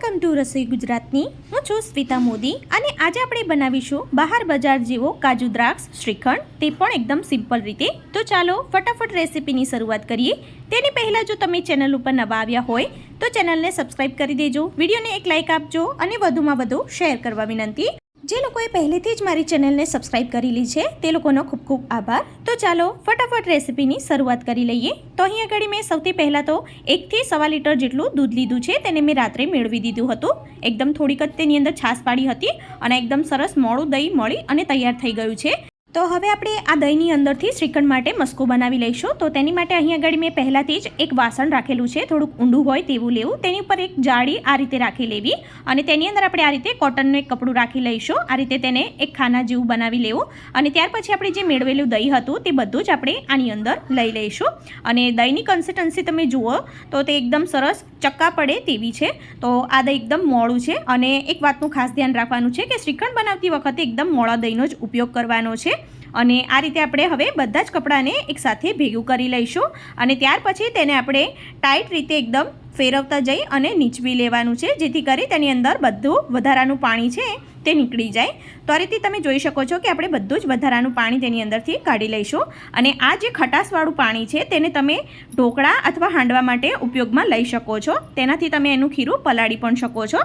Welcome to રસોઈ ગુજરાતની. હું છું સ્મિતા મોદી અને આજે આપણે બનાવીશું બહાર બજાર જેવો કાજુ દ્રાક્ષ, શ્રીખંડ. તે પણ એકદમ સિમ્પલ રીતે. તો ચાલો ફટાફટ રેસીપીની શરૂઆત કરીએ. તેની પહેલાં જો તમે ચેનલ ઉપર નવા આવ્યા હોય, તો ચેનલને સબસ્ક્રાઇબ કરી દેજો. વિડીયોને એક લાઇક આપજો અને વધુમાં વધુ શેર કરવા વિનંતી. જે લોકોએ પહેલેથી જ મારી ચેનલને સબસ્ક્રાઇબ કરેલી છે, તે લોકોનો ખૂબ ખૂબ આભાર. તો ચાલો ફટાફટ રેસીપીની શરૂઆત કરી લઈએ. તો અહીં આગળ મેં સૌથી પહેલાં તો એકથી સવા લીટર જેટલું દૂધ લીધું છે, તેને મેં રાત્રે મેળવી દીધું હતું. એકદમ થોડીક જ તેની અંદર છાશ પાડી હતી અને એકદમ સરસ મોડું દહીં મળી અને તૈયાર થઈ ગયું છે. તો હવે આપણે આ દહીંની અંદરથી શ્રીખંડ માટે મસ્કો બનાવી લઈશું. તો તેની માટે અહીં આગળ મેં પહેલાંથી જ એક વાસણ રાખેલું છે. થોડુંક ઊંડું હોય તેવું લેવું. તેની ઉપર એક જાળી આ રીતે રાખી લેવી અને તેની અંદર આપણે આ રીતે કોટનનું એક કપડું રાખી લઈશું. આ રીતે તેને એક ખાના જેવું બનાવી લેવું અને ત્યાર પછી આપણે જે મેળવેલું દહીં હતું તે બધું જ આપણે આની અંદર લઈ લઈશું. અને દહીંની કન્સિસ્ટન્સી તમે જુઓ તો તે એકદમ સરસ ચક્કા પડે તેવી છે. તો આ દહીં એકદમ મોડું છે અને એક વાતનું ખાસ ધ્યાન રાખવાનું છે કે શ્રીખંડ બનાવતી વખતે એકદમ મોળા દહીંનો જ ઉપયોગ કરવાનો છે. અને આ રીતે આપણે હવે બધા જ કપડાને એકસાથે ભેગું કરી લઈશું અને ત્યાર પછી તેને આપણે ટાઈટ રીતે એકદમ ફેરવતા જઈ અને નીચવી લેવાનું છે, જેથી કરી તેની અંદર બધું વધારાનું પાણી છે તે નીકળી જાય. તો આ રીતે તમે જોઈ શકો છો કે આપણે બધું જ વધારાનું પાણી તેની અંદરથી કાઢી લઈશું અને આ જે ખટાશવાળું પાણી છે તેને તમે ઢોકળા અથવા હાંડવા માટે ઉપયોગમાં લઈ શકો છો. તેનાથી તમે એનું ખીરું પલાળી પણ શકો છો.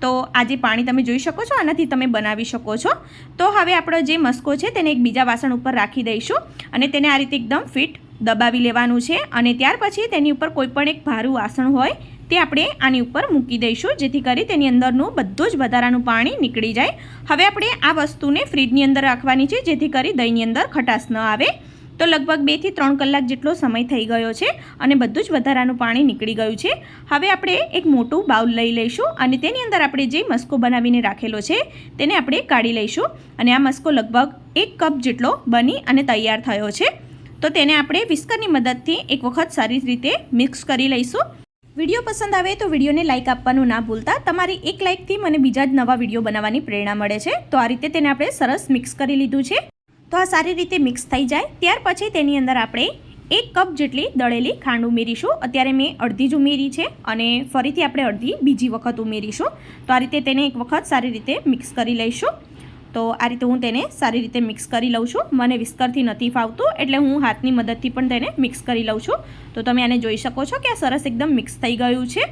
તો આ જે પાણી તમે જોઈ શકો છો, આનાથી તમે બનાવી શકો છો. તો હવે આપણો જે મસ્કો છે તેને એક બીજા વાસણ ઉપર રાખી દઈશું અને તેને આ રીતે એકદમ ફિટ દબાવી લેવાનું છે અને ત્યાર પછી તેની ઉપર કોઈપણ એક ભારું વાસણ હોય તે આપણે આની ઉપર મૂકી દઈશું, જેથી કરી તેની અંદરનું બધું જ વધારાનું પાણી નીકળી જાય. હવે આપણે આ વસ્તુને ફ્રીજની અંદર રાખવાની છે, જેથી કરી દહીંની અંદર ખટાશ ન આવે. તો લગભગ બેથી ત્રણ કલાક જેટલો સમય થઈ ગયો છે અને બધું જ વધારાનું પાણી નીકળી ગયું છે. હવે આપણે એક મોટું બાઉલ લઈ લઈશું અને તેની અંદર આપણે જે મસ્કો બનાવીને રાખેલો છે તેને આપણે કાઢી લઈશું. અને આ મસ્કો લગભગ એક કપ જેટલો બની અને તૈયાર થયો છે. તો તેને આપણે વિસ્કરની મદદથી એક વખત સારી રીતે મિક્સ કરી લઈશું. વીડિયો પસંદ આવે તો વિડીયોને લાઇક આપવાનું ના ભૂલતા. તમારી એક લાઇકથી મને બીજા જ નવા વીડિયો બનાવવાની પ્રેરણા મળે છે. તો આ રીતે તેને આપણે સરસ મિક્સ કરી લીધું છે. તો આ સારી રીતે મિક્સ થઈ જાય. ત્યાર પછી તેની અંદર આપણે એક કપ જેટલી દળેલી ખાંડ ઉમેરીશું. અત્યારે મેં અડધી જ ઉમેરી છે અને ફરીથી આપણે અડધી બીજી વખત ઉમેરીશું. તો આ રીતે તેને એક વખત સારી રીતે મિક્સ કરી લઈશું. તો આ રીતે હું તેને સારી રીતે મિક્સ કરી લઉં છું. મને વિસ્કરથી નથી ફાવતું, એટલે હું હાથની મદદથી પણ તેને મિક્સ કરી લઉં છું. તો તમે આને જોઈ શકો છો કે આ સરસ એકદમ મિક્સ થઈ ગયું છે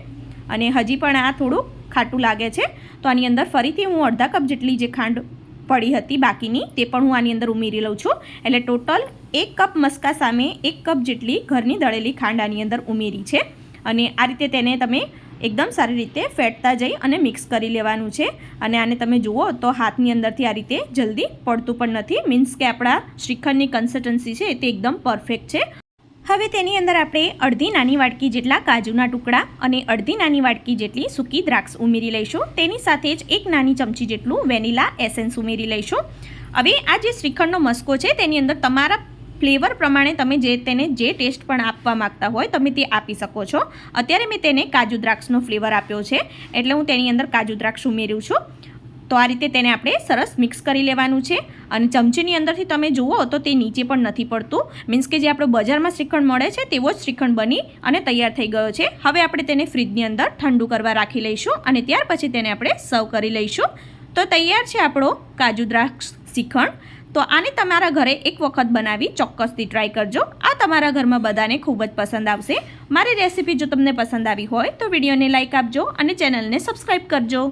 અને હજી પણ આ થોડું ખાટું લાગે છે. તો આની અંદર ફરીથી હું અડધા કપ જેટલી જે ખાંડ પડી હતી બાકીની, તે પણ હું આની અંદર ઉમેરી લઉં છું. એટલે ટોટલ એક કપ મસ્કા સામે એક કપ જેટલી ઘરની દળેલી ખાંડ આની અંદર ઉમેરી છે. અને આ રીતે તેને તમે એકદમ સારી રીતે ફેટતા જઈ અને મિક્સ કરી લેવાનું છે. અને આને તમે જુઓ તો હાથની અંદરથી આ રીતે જલ્દી પડતું પણ નથી. મીન્સ કે આપણા શ્રીખંડની કન્સિસ્ટન્સી છે તે એકદમ પરફેક્ટ છે. હવે તેની અંદર આપણે અડધી નાની વાટકી જેટલા કાજુના ટુકડા અને અડધી નાની વાટકી જેટલી સૂકી દ્રાક્ષ ઉમેરી લઈશું. તેની સાથે જ એક નાની ચમચી જેટલું વેનીલા એસેન્સ ઉમેરી લઈશું. હવે આ જે શ્રીખંડનો મસ્કો છે, તેની અંદર તમારા ફ્લેવર પ્રમાણે તમે જે તેને જે ટેસ્ટ પણ આપવા માગતા હોય, તમે તે આપી શકો છો. અત્યારે મેં તેને કાજુ દ્રાક્ષનો ફ્લેવર આપ્યો છે, એટલે હું તેની અંદર કાજુ દ્રાક્ષ ઉમેર્યું છું. તો આ રીતે તેને આપણે સરસ મિક્સ કરી લેવાનું છે. અને ચમચીની અંદરથી તમે જુઓ તો તે નીચે પણ નથી પડતું. મીન્સ કે જે આપણો બજારમાં શ્રીખંડ મળે છે તેવો જ શ્રીખંડ બની અને તૈયાર થઈ ગયો છે. હવે આપણે તેને ફ્રીજની અંદર ઠંડુ કરવા રાખી લઈશું અને ત્યાર પછી તેને આપણે સર્વ કરી લઈશું. તો તૈયાર છે આપણો કાજુ દ્રાક્ષ શ્રીખંડ. તો આને તમારા ઘરે એક વખત બનાવી ચોક્કસથી ટ્રાય કરજો. આ તમારા ઘરમાં બધાને ખૂબ જ પસંદ આવશે. મારી રેસીપી જો તમને પસંદ આવી હોય તો વિડીયોને લાઇક આપજો અને ચેનલને સબસ્ક્રાઈબ કરજો.